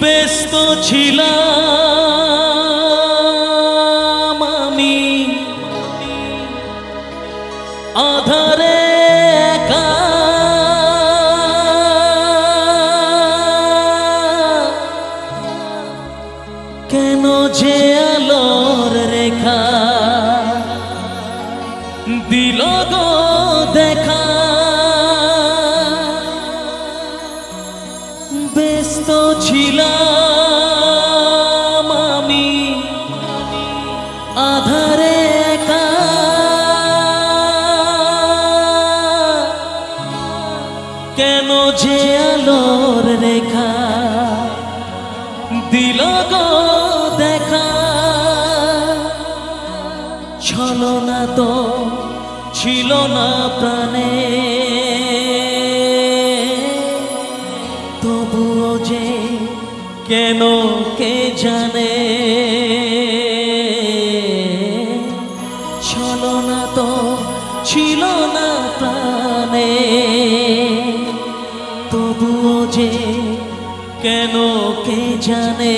ব্যস্ত ছিলাম। কেন যে আলোর রেখা দিল গো দেখা? ছলো না তো ছিল না প্রাণে। তবুও যে কেন কে জানে? যে কেন কে জানে?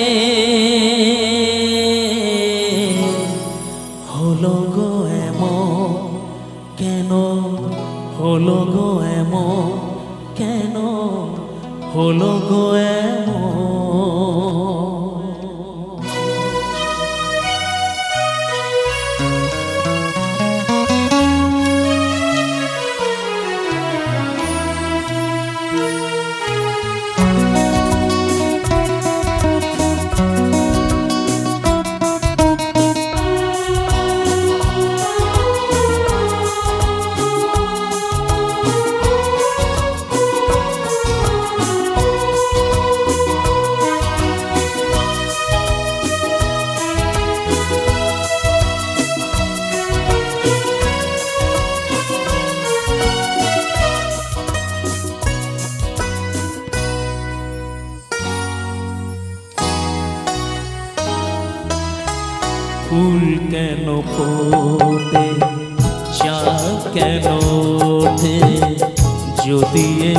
হলো গো এম কেন? হলো গো এম কেন? হলো গো এমন কেন ফোটে চাল কেন ওঠে যদি এ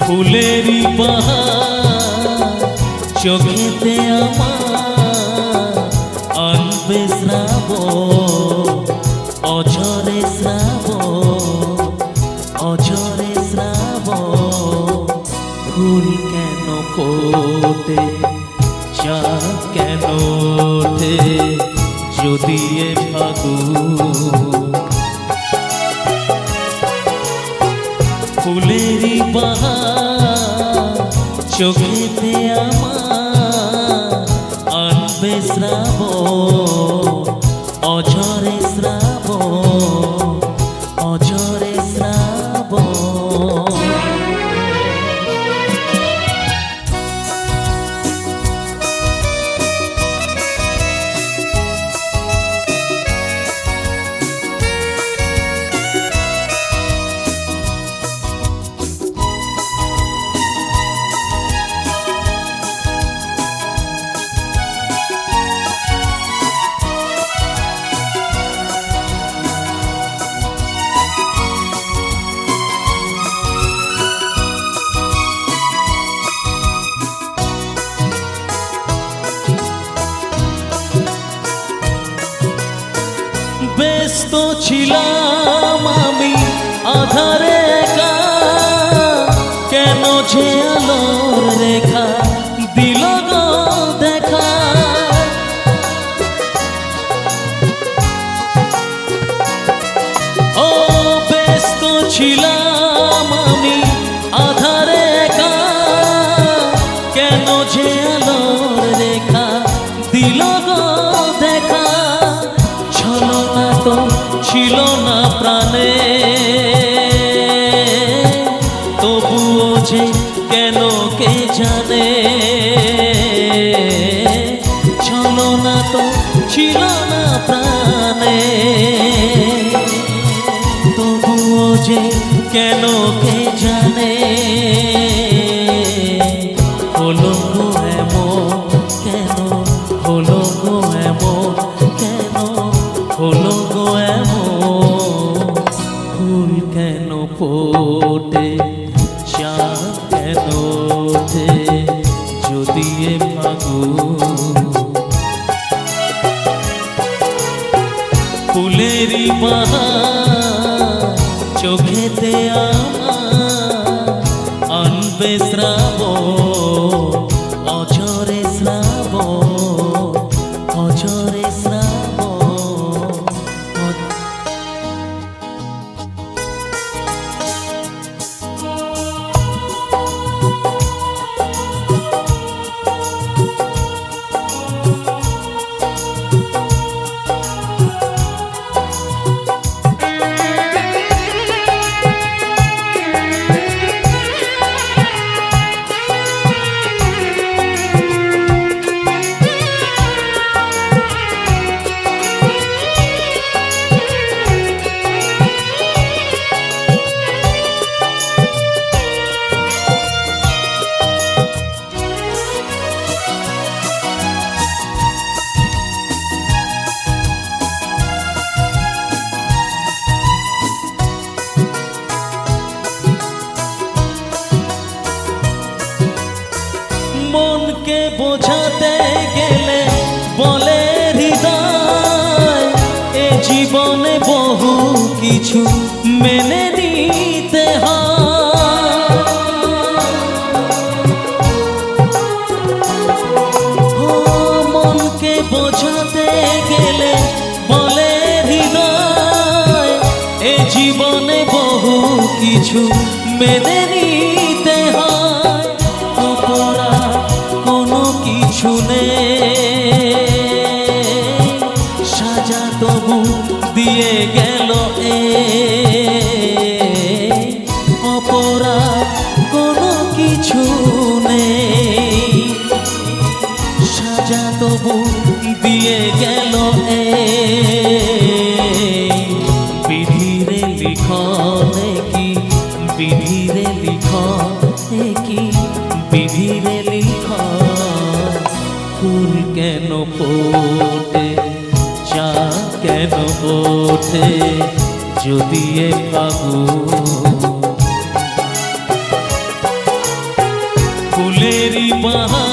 ফুলেরই পাহাড় চোখেতে আমার আনবে শ্রাব অঝরে ফোটে চা কেন ওঠে যদি এ ফাগুন ফুলেরই বাহার চোখেতে আমার আনবে শ্রাব অঝরে শ্রাব ব্যস্ত ছিলাম আমি আধারে কেন যে আলোর রেখা দিল দেখা। ও ব্যস্ত ছিলাম ছলো না তো ছিল না প্রাণে। তবুও যে কেন কে জানে? ছলো না তো ছিল না প্রাণে। তবুও যে কেন কে জানে? এমন ফুল কেন ফোটে চাঁদ কেন ওঠে, যদি এ ফুলেরই বাহার চোখেতে আমার, আনবে শ্রাবণ জীবনে বহু কিছু মেনে নিতে মনকে বোঝাতে গেলে বলে হৃদয়, এ জীবনে বহু কিছু মেনে নিতে দিয়ে গেল এ অপরা কোনো কিছু নেই। সাজা তবু দিয়ে গেল ওঠে যদি এ ফাগুন ফুলেরই বাহার